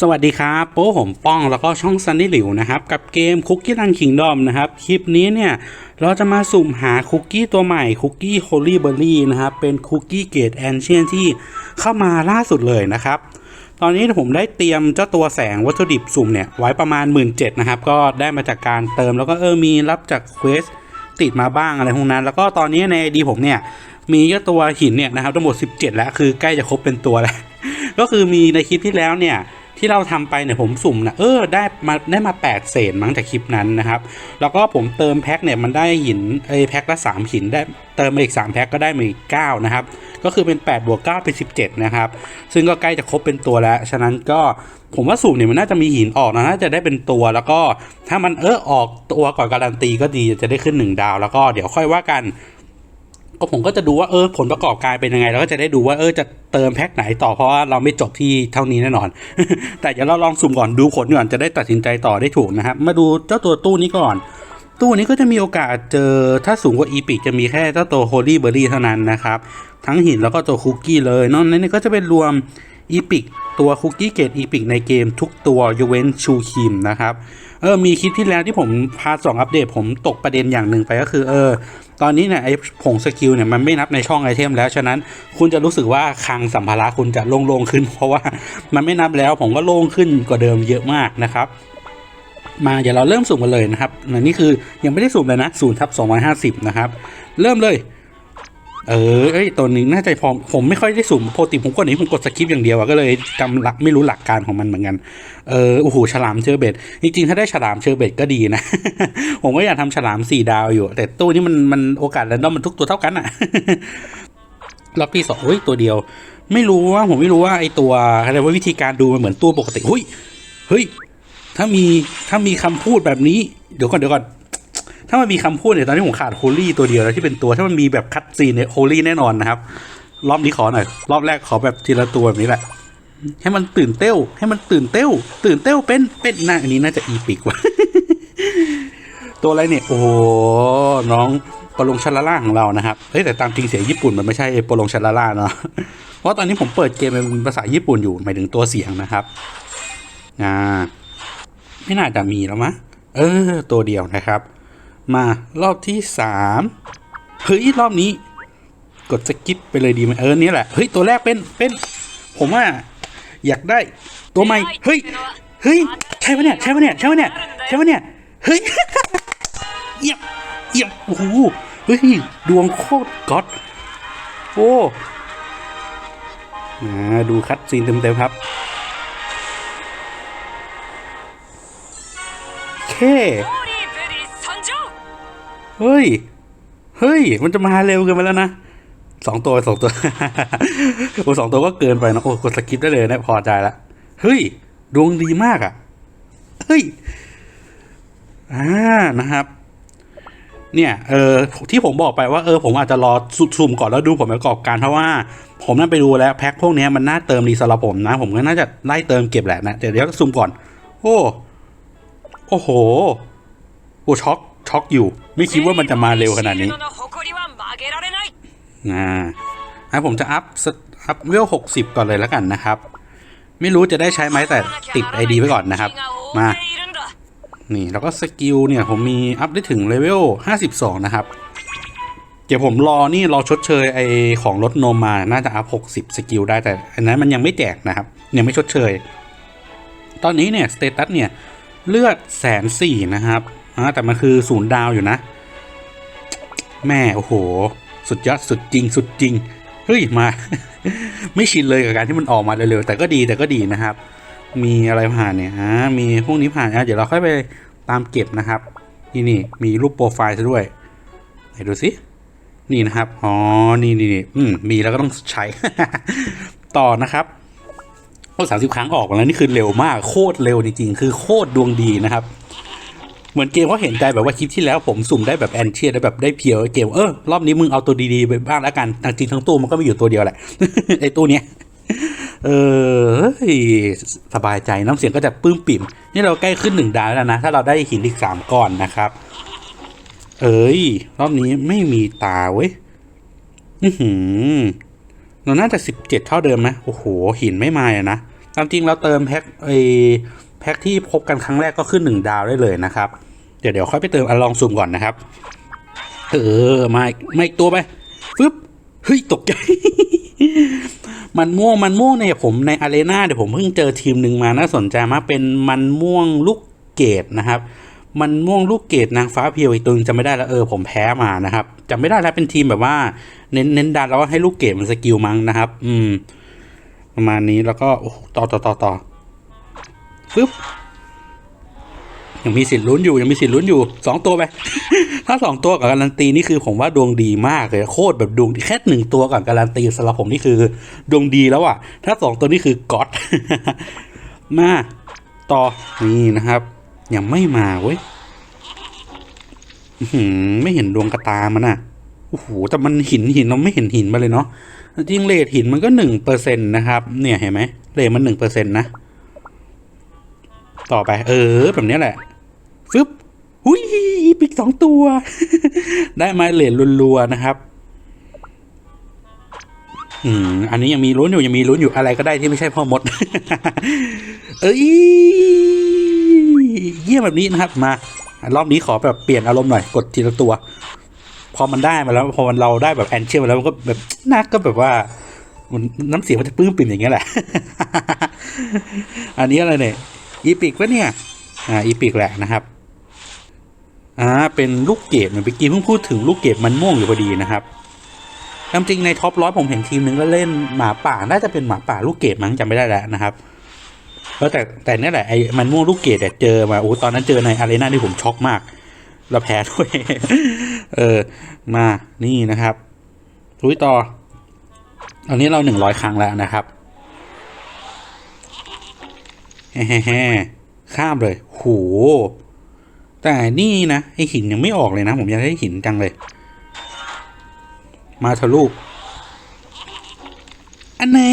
สวัสดีครับโป้ผมป้องแล้วก็ช่องซันนี่หลิวนะครับ กับเกมคุกกี้รันคิงดอมนะครับ คลิปนี้เนี่ย เราจะมาสุ่มหาคุกกี้ตัวใหม่คุกกี้โฮลี่เบอร์รี่นะครับ เป็นคุกกี้เกรดแอนเชียนที่เข้ามาล่าสุดเลยนะครับ ตอนนี้ผมได้เตรียมเจ้าตัวแสงวัตถุดิบสุ่มเนี่ย ไว้ประมาณ 1 7ื่นนะครับ ก็ได้มาจากการเติมแล้วก็เออมีรับจากเควสติดมาบ้างอะไรพวกนั้น แล้วก็ตอนนี้ในดีผมเนี่ยมีเจ้าตัวหินเนี่ยนะครับทั้งหมด 17 แล้วคือใกล้จะครบเป็นตัวแล้วก็คือมีในคลิปที่แล้วเนี่ย ที่เราทำไปเนี่ยผมสุ่มนะเออได้มาได้มา 8 เศษมั้งจากคลิปนั้นนะครับ แล้วก็ผมเติมแพ็คเนี่ยมันได้หินไอแพ็คละ3หินได้เติมมาอีก 3 แพ็คก็ได้มาอีก9นะครับ ก็คือเป็น 8 บวก 9 เป็น 17 นะครับ ซึ่งก็ใกล้จะครบเป็นตัวแล้ว ฉะนั้นก็ผมว่าสุ่มเนี่ยมันน่าจะมีหินออกนะ น่าจะได้เป็นตัว แล้วก็ถ้ามันเออออกตัวก่อนการันตีก็ดีจะได้ขึ้น 1 ดาว แล้วก็เดี๋ยวค่อยว่ากัน ก็ผมก็จะดูว่าเออผลประกอบการเป็นยังไงแล้วก็จะได้ดูว่าเออจะเติมแพ็คไหนต่อเพราะว่าเราไม่จบที่เท่านี้แน่นอน แต่เดี๋ยวเราลองสุ่มก่อนดูผลก่อนจะได้ตัดสินใจต่อได้ถูกนะครับ มาดูเจ้าตัวตู้นี้ก่อน ตู้นี้ก็จะมีโอกาสเจอถ้าสูงกว่าอีพิกจะมีแค่เจ้าตัวโฮลี่เบอร์รี่เท่านั้นนะครับ ทั้งหินแล้วก็ตัวคุกกี้เลยนอกนั้นเนยก็จะเป็นรวมอีพิกตัวคุกกี้เกตอีพิกในเกมทุกตัวยกเว้นชูคิมนะครับ เออมีคลิปที่แล้วที่ผมพาสองอัปเดตผมตกประเด็นอย่างหนึ่งไปก็คือเออตอนนี้เนี่ยไอ้ผงสกิลเนี่ยมันไม่นับในช่องไอเทมแล้วฉะนั้นคุณจะรู้สึกว่าคลังสัมภาระคุณจะโล่งๆขึ้น เพราะว่ามันไม่นับแล้วผมก็โล่งขึ้นกว่าเดิมเยอะมากนะครับมาเดี๋ยวเราเริ่มสุ่มกันเลยนะครับอันนี้คือยังไม่ได้สุ่มเลยนะศูนย์ทับสองร้อยห้าสิบนะครับ เริ่มเลย เออเอ้ยตัวนี้น่าจะพอผมไม่ค่อยได้สุ่มโปกติผมกดนี้ผมกดสกิปอย่างเดียวอะก็เลยจำหลักไม่รู้หลักการของมันเหมือนกัน เออโอ้โหฉลามเชอร์เบตจริงๆถ้าได้ฉลามเชอร์เบตก็ดีนะ ผมก็อยากทำฉลามสี่ดาวอยู่ แต่ตู้นี้มันมันโอกาสแรนดอมมันทุกตัวเท่ากันอะรอบที่สองเฮ้ยตัวเดียว ไม่รู้ว่าผมไม่รู้ว่าไอตัวอะไรว่าวิธีการดูมันเหมือนตัวปกติเฮ้ยเฮ้ยถ้ามีถ้ามีคำพูดแบบนี้เดี๋ยวก่อนเดี๋ยวก่อน ถ้ามันมีคำพูดเนี่ยตอนนี้ผมขาดโฮลี่ตัวเดียวแล้วที่เป็นตัวถ้ามันมีแบบคัดซีนเนี่ยโฮลี่แน่นอนนะครับ รอบนี้ขอหน่อย รอบแรกขอแบบทีละตัวแบบนี้แหละ ให้มันตื่นเต้วให้มันตื่นเต้วตื่นเต้วเป็นเป็นน่าอันนี้น่าจะอีปิกว่ะตัวอะไรเนี่ย โอ้โหน้องปลงชาลาล่าของเรานะครับ เฮ้ยแต่ตามจริงเสียงญี่ปุ่นมันไม่ใช่ปลงชาลาล่าเนาะ เพราะตอนนี้ผมเปิดเกมเป็นภาษาญี่ปุ่นอยู่หมายถึงตัวเสียงนะครับอ่าไม่น่าจะมีแล้วมะ เออ ตัวเดียวนะครับ มารอบที่สามเฮ้ยรอบนี้ กดสกิปไปเลยดีไหมเออนี่แหละเฮ้ยตัวแรกเป็นเป็น ผมว่าอยากได้ ตัวใหม่เฮ้ยเฮ้ยใช่ปะเนี่ยใช่ปะเนี่ยใช่ปะเนี่ยใช่ปะเนี่ยเฮ้ยเยี่ยมเยี่ยมโอ้โหเฮ้ยดวงโคตรก๊อตโอ้าดูคัดซีนเต็มๆครับโอเค เฮ้ย เฮ้ย มันจะมาเร็วเกินไปแล้วนะสองตัวสองตัวโอ้สองตัวก็เกินไปนะโอ้กดสกิปได้เลยนะพอใจละ เฮ้ย ดวงดีมากอะ่ะ เฮ้ย อ่านะครับ เนี่ย เออที่ผมบอกไปว่าเออผมอาจจะรอสุ่มก่อนแล้วดูผลประกอบการเพราะว่า ผมนั่นไปดูแล้วแพ็คพวกนี้มันน่าเติมดีสำหรับผมนะ ผมก็น่าจะไล่เติมเก็บแหละนะเดี๋ยวเดี๋ยวสุ่มก่อน โอ้ โอ้โห โอ้ช็อก ช็อกอยู่ ไม่คิดว่ามันจะมาเร็วขนาดนี้นะให้ผมจะอัพอัพเวลหกสิบก่อนเลยแล้วกันนะครับ ไม่รู้จะได้ใช้ไหมแต่ติดไอดีไว้ก่อนนะครับ มา นี่แล้วก็สกิลเนี่ยผมมีอัพได้ถึงเลเวลห้าสิบสองนะครับเดี๋ยวผมรอนี่รอชดเชยไอของรถนมมา น่าจะอัพหกสิบสกิลได้แต่อันนั้นมันยังไม่แจกนะครับ ยังไม่ชดเชย ตอนนี้เนี่ยสเตตัสเนี่ยเลือดแสนสี่นะครับ อ่าแต่มันคือศูนย์ดาวอยู่นะ แม่โอ้โห สุดยอดสุดจริง สุดจริง เฮ้ย มา ไม่ชินเลยกับการที่มันออกมาเร็วๆ แต่ก็ดีแต่ก็ดีนะครับ มีอะไรผ่านเนี่ยอ่ามีพวกนี้ผ่านอะเดี๋ยวเราค่อยไปตามเก็บนะครับ นี่นี่มีรูปโปรไฟล์ซะด้วยไหนดูสินี่นะครับ อ๋อ นี่นี่นี่อืม มีแล้วก็ต้องใช้ ต่อนะครับโอ้สามสิบครั้งออกมาแล้วนี่คือเร็วมาก โคตรเร็วจริงๆ คือโคตรดวงดีนะครับ เหมือนเกมเขาเห็นใจแบบว่าคลิปที่แล้วผมสุ่มได้แบบแอนเชียได้แบบได้เพียวเกมเออรอบนี้มึงเอาตัวดีๆไปบ้างแล้วกันแต่จริงทั้งตู้มันก็มีอยู่ตัวเดียวแหละไอ้ตู้เนี้ยเออสบายใจน้ำเสียงก็จะปื้มปิ่ม นี่เราใกล้ขึ้นหนึ่งดาวแล้วนะ ถ้าเราได้หินอีกสามก้อนนะครับ เอ้ย รอบนี้ไม่มีตาเว้ยอือหือเราน่าจะสิบเจ็ดเท่าเดิมนะโอ้โห หินไม่มาอะนะตามจริงเราเติมแพ็คไอแพ็คที่พบกันครั้งแรกก็ขึ้นหนึ่งดาวได้เลยนะครับ ดี๋ยวเดี๋ยวค่อยไปเติมอะลองซูมก่อนนะครับ เออมาอีกมาอีกตัวไปฟึบเฮ้ยตกใจ มันม่วงมันม่วงเนี่ยผมในอารีนาเดี๋ยวผมเพิ่งเจอทีมหนึ่งมาน่าสนใจมากเป็นมันม่วงลูกเกดนะครับ มันม่วงลูกเกดนางฟ้าเพียวอีกตัวหนึงจำไม่ได้แล้วเออผมแพ้มานะครับจำไม่ได้แล้วเป็นทีมแบบว่า เน้นเน้นดันแล้วให้ลูกเกดมันสกิลมั้งนะครับ อืม ประมาณนี้แล้วก็โอ้โหต่อต่อต่อต่อฟึบ ยังมีสิทธิ์ลุ้นอยู่ยังมีสิทธิ์ลุ้นอยู่สองตัวไป ถ้าสองตัวกับการันตีนี่คือผมว่าดวงดีมากเลยโคตรแบบดวงแค่หนึ่งตัวกับการันตีสำหรับผมนี่คือดวงดีแล้วอะถ้าสองตัวนี่คือก๊อตมาต่อนี่นะครับ ยังไม่มาเว้ยไม่เห็นดวงกระตามันอะโอ้โหแต่มันหินหินเราไม่เห็นหินมาเลยเนาะจริงเลทหินมันก็หนึ่งเปอร์เซ็นต์นะครับ เนี่ยเห็นไหมเลทมันหนึ่งเปอร์เซ็นต์นะ ต่อไป เออ แบบนี้แหละ ฟึบหุยปิกสองตัว ได้มาเหรียญรัวๆนะครับอืมอันนี้ยังมีลุ้นอยู่ยังมีลุ้นอยู่อะไรก็ได้ที่ไม่ใช่พ่อมด เอ้ยเยี่ยมแบบนี้นะครับ มารอบนี้ขอแบบเปลี่ยนอารมณ์หน่อยกดทีละตัว พอมันได้มาแล้วพอมันเราได้แบบแอนเชียมาแล้วมันก็แบบน่าก็แบบว่ามันน้ำเสียงมันจะปื้มปิ่มอย่างเงี้ยแหละ อันนี้อะไรเนี่ยอีพิกปะเนี่ย อ่าอีพิกแหละนะครับ อ่าเป็นลูกเกดเหมือนเมื่อกี้เพิ่งพูดถึงลูกเกดมันม่วงอยู่พอดีนะครับตามจริงในท็อปร้อยผมเห็นทีมหนึ่งก็เล่นหมาป่าน่าจะเป็นหมาป่าลูกเกดมั้งจำไม่ได้แล้วนะครับแล้วแต่แต่เนี่ยแหละไอ้มันม่วงลูกเกดเนี่ยเจอมาโอ้ตอนนั้นเจอในอารีนาที่ผมช็อกมากแล้วแพ้ด้วยเออมานี่นะครับลุยต่ออันนี้เราหนึ่งร้อยครั้งแล้วนะครับแฮ่ๆข้ามเลย โห แต่นี่นะไอหินยังไม่ออกเลยนะ ผมอยากได้หินจังเลย มาเถอะลูกอันแน่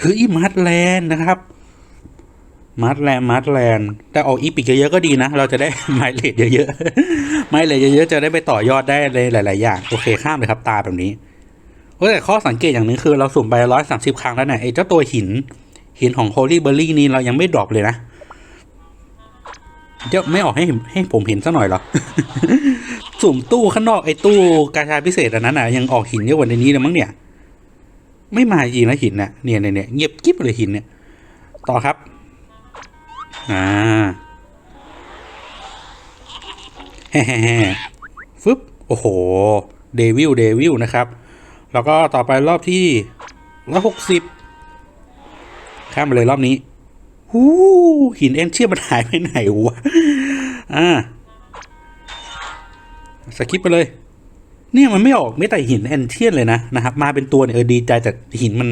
เฮ้ยมัดแลนด์นะครับมัดแลนด์มัดแลนด์แต่ออกอีปิกเยอะๆก็ดีนะ เราจะได้ไมเลทเยอะๆไมเลทเยอะๆจะได้ไปต่อยอดได้เลยหลายๆอย่างโอเคข้ามเลยครับตาแบบนี้แต่ข้อสังเกตอย่างนึงคือเราสุ่มไปร้อยสามสิบครั้งแล้วเนี่ยไอ้เจ้าตัวหิน หินของ Holy Berry นี่เรายังไม่ดรอปเลยนะ จะไม่ออกให้ให้ผมเห็นสักหน่อยเหรอ สุ่มตู้ข้างนอกไอ้ตู้กาชาพิเศษอันนั้นอะยังออกหินเยอะกว่าในนี้เลยมั้งเนี่ย ไม่มาจริงนะหินเนี่ยเนี่ยเนี่ยเนี่ยเงียบกิ๊บเลยหินเนี่ย ต่อครับ อ่าแฮ่ๆๆฟึบโอ้โห เดวิลเดวิลนะครับ แล้วก็ต่อไปรอบที่ร้อยหกสิบข้ามไปเลยรอบนี้ หูหินเอ็นเชียมันหายไปไหนวะ อ่า สกิปไปเลย เนี่ยมันไม่ออกไม่แต่หินแอนเทียนเลยนะนะครับ มาเป็นตัวเนี่ยเออดีใจแต่หินมัน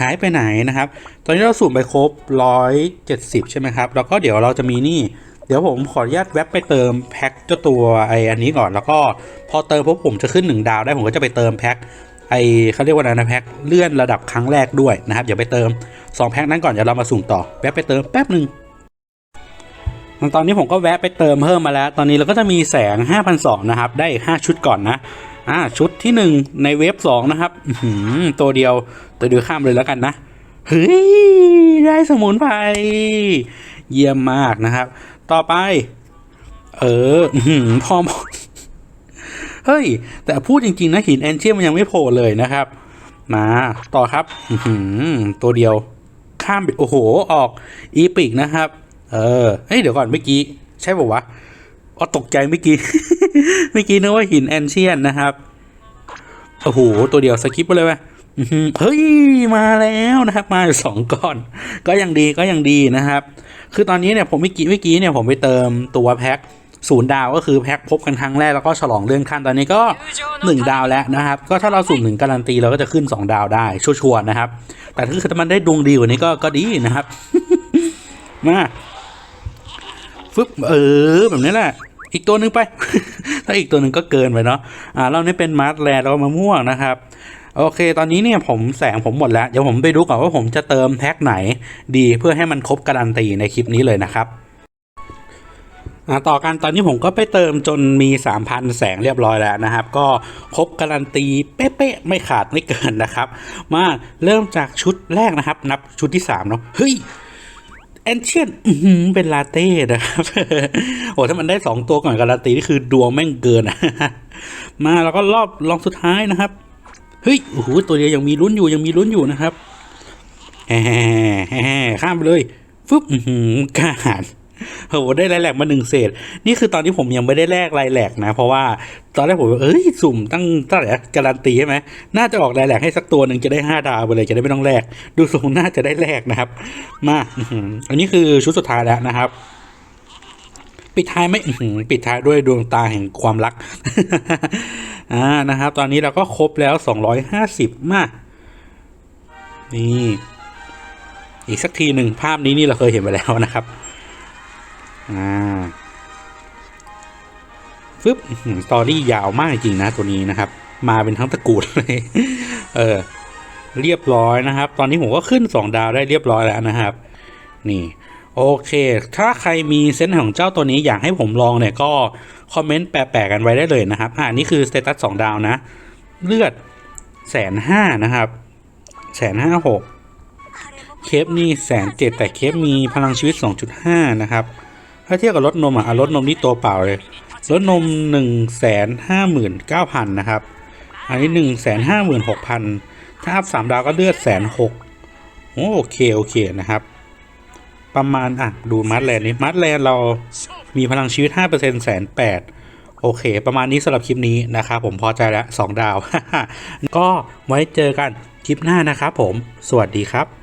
หายไปไหนนะครับ ตอนนี้เราสุ่มไปครบร้อยเจ็ดสิบใช่ไหมครับ แล้วก็เดี๋ยวเราจะมีนี่ เดี๋ยวผมขออนุญาตแวบไปเติมแพ็คเจ้าตัวไออันนี้ก่อน แล้วก็พอเติมปุ๊บผมจะขึ้นหนึ่งดาวได้ผมก็จะไปเติมแพ็ค ไอเขาเรียกว่าอะไรนะแพ็คเลื่อนระดับครั้งแรกด้วยนะครับเดี๋ยวไปเติมสองแพ็คนั้นก่อนเดี๋ยวเรามาสุ่มต่อแว็บไปเติมแป๊บหนึ่งตอนนี้ผมก็แวะไปเติมเพิ่มมาแล้ว ตอนนี้เราก็จะมีแสง5,200นะครับ ได้5ชุดก่อนนะอ่าชุดที่ 1 ในเวฟ2นะครับหือตัวเดียวตัวเดียวข้ามเลยแล้วกันนะเฮ้ยได้สมุนไพรเยี่ยมมากนะครับ ต่อไป เอออื้อหือพอ เฮ้ย แต่พูดจริง ๆ นะ หินแอนเชียมันยังไม่โผล่เลยนะครับ มาต่อครับอื้อหือตัวเดียว ข้ามไป โอ้โห ออกอีปิกนะครับ เออเฮ้ย เดี๋ยวก่อนเมื่อกี้ ใช่ป่าวะอ๋อตกใจเมื่อกี้ เมื่อกี้นึกว่าหินแอนเชียนนะครับ โอ้โห ตัวเดียวสกิปไปเลยไหมเฮ้ย มาแล้วนะครับ มาอยู่สองก้อน ก็ยังดีก็ยังดีนะครับ คือตอนนี้เนี่ยผมเมื่อกี้เมื่อกี้เนี่ยผมไปเติมตัวแพ็ค ศูนย์ดาวก็คือแพ็คพบกันครั้งแรกแล้วก็ฉลองเลื่อนขั้นตอนนี้ก็หนึ่งดาวแล้วนะครับ ก็ถ้าเราสุ่มหนึ่งการันตีเราก็จะขึ้นสองดาวได้ชัวร์ๆนะครับ แต่ถ้าคือมันได้ดวงดีกว่านี้ก็ก็ดีนะครับมาฟึบเออแบบนี้แหละ อีกตัวหนึ่งไป ถ้าอีกตัวหนึ่งก็เกินไปเนาะอ่าเรานี่เป็นมาร์ทแลแล้วก็มะม่วงนะครับโอเค ตอนนี้เนี่ยผมแสงผมหมดแล้ว เดี๋ยวผมไปดูก่อนว่าผมจะเติมแพ็คไหนดีเพื่อให้มันครบการันตีในคลิปนี้เลยนะครับอ่า ต่อกันตอนนี้ผมก็ไปเติมจนมี 3,000 แสงเรียบร้อยแล้วนะครับ ก็ครบการันตีเป๊ะๆไม่ขาดไม่เกินนะครับ มาเริ่มจากชุดแรกนะครับ นับชุดที่3เนาะเฮ้ยแอนเชียนเป็นลาเต้นะครับโอ้ถ้ามันได้ 2 ตัวก่อนการันตีนี่คือดวงแม่งเกินมาแล้วก็รอบลองสุดท้ายนะครับเฮ้ยโอ้โหตัวเดียวยังมีลุ้นอยู่ยังมีลุ้นอยู่นะครับแฮ่ๆข้ามไปเลยฟึบหือกล้าหาญ โอ้โหได้รายแหลกมาหนึ่งเศษ นี่คือตอนที่ผมยังไม่ได้แลกรายแหลกนะ เพราะว่าตอนแรกผมเอ้ยสุ่มตั้งเท่าไหร่การันตีใช่ไหมน่าจะออกรายแหลกให้สักตัวหนึ่งจะได้ห้าดาวไปเลยจะได้ไม่ต้องแลกดูทรงน่าจะได้แลกนะครับ มาอันนี้คือชุดสุดท้ายแล้วนะครับปิดท้ายไม่ปิดท้ายด้วยดวงตาแห่งความรักอ่านะครับ ตอนนี้เราก็ครบแล้วสองร้อยห้าสิบมานี่ อีกสักทีหนึ่งภาพนี้นี่เราเคยเห็นไปแล้วนะครับ อ่าฟึบสตอรี่ยาวมากจริงนะตัวนี้นะครับ มาเป็นทั้งตะกูลเลย เออ เรียบร้อยนะครับ ตอนนี้ผมก็ขึ้นสองดาวได้เรียบร้อยแล้วนะครับ นี่ โอเค ถ้าใครมีเซนส์ของเจ้าตัวนี้อยากให้ผมลองเนี่ยก็ คอมเมนต์แปะๆกันไว้ได้เลยนะครับ อ่านี่คือสเตตัสสองดาวนะ เลือดแสนห้านะครับแสนห้าหกเคปนี่แสนเจ็ดแต่เคปมีพลังชีวิต 2.5 นะครับ ถ้าเทียบกับรถนมอะรถนมนี่ตัวเปล่าเลย รถนม 1 5 9 0 0 0 นะครับ อันนี้ 1 5 6 0 0 0 ถ้าอัพสามดาวก็เลือดแสนหกโอเค โอเคนะครับ ประมาณ อะ ดูมัดแลนนี้มัดแลนเรามีพลังชีวิต 5%แสนแปดโอเค ประมาณนี้สำหรับคลิปนี้นะครับผมพอใจแล้ว 2 ดาว ก็ไว้เจอกันคลิปหน้านะครับผม สวัสดีครับ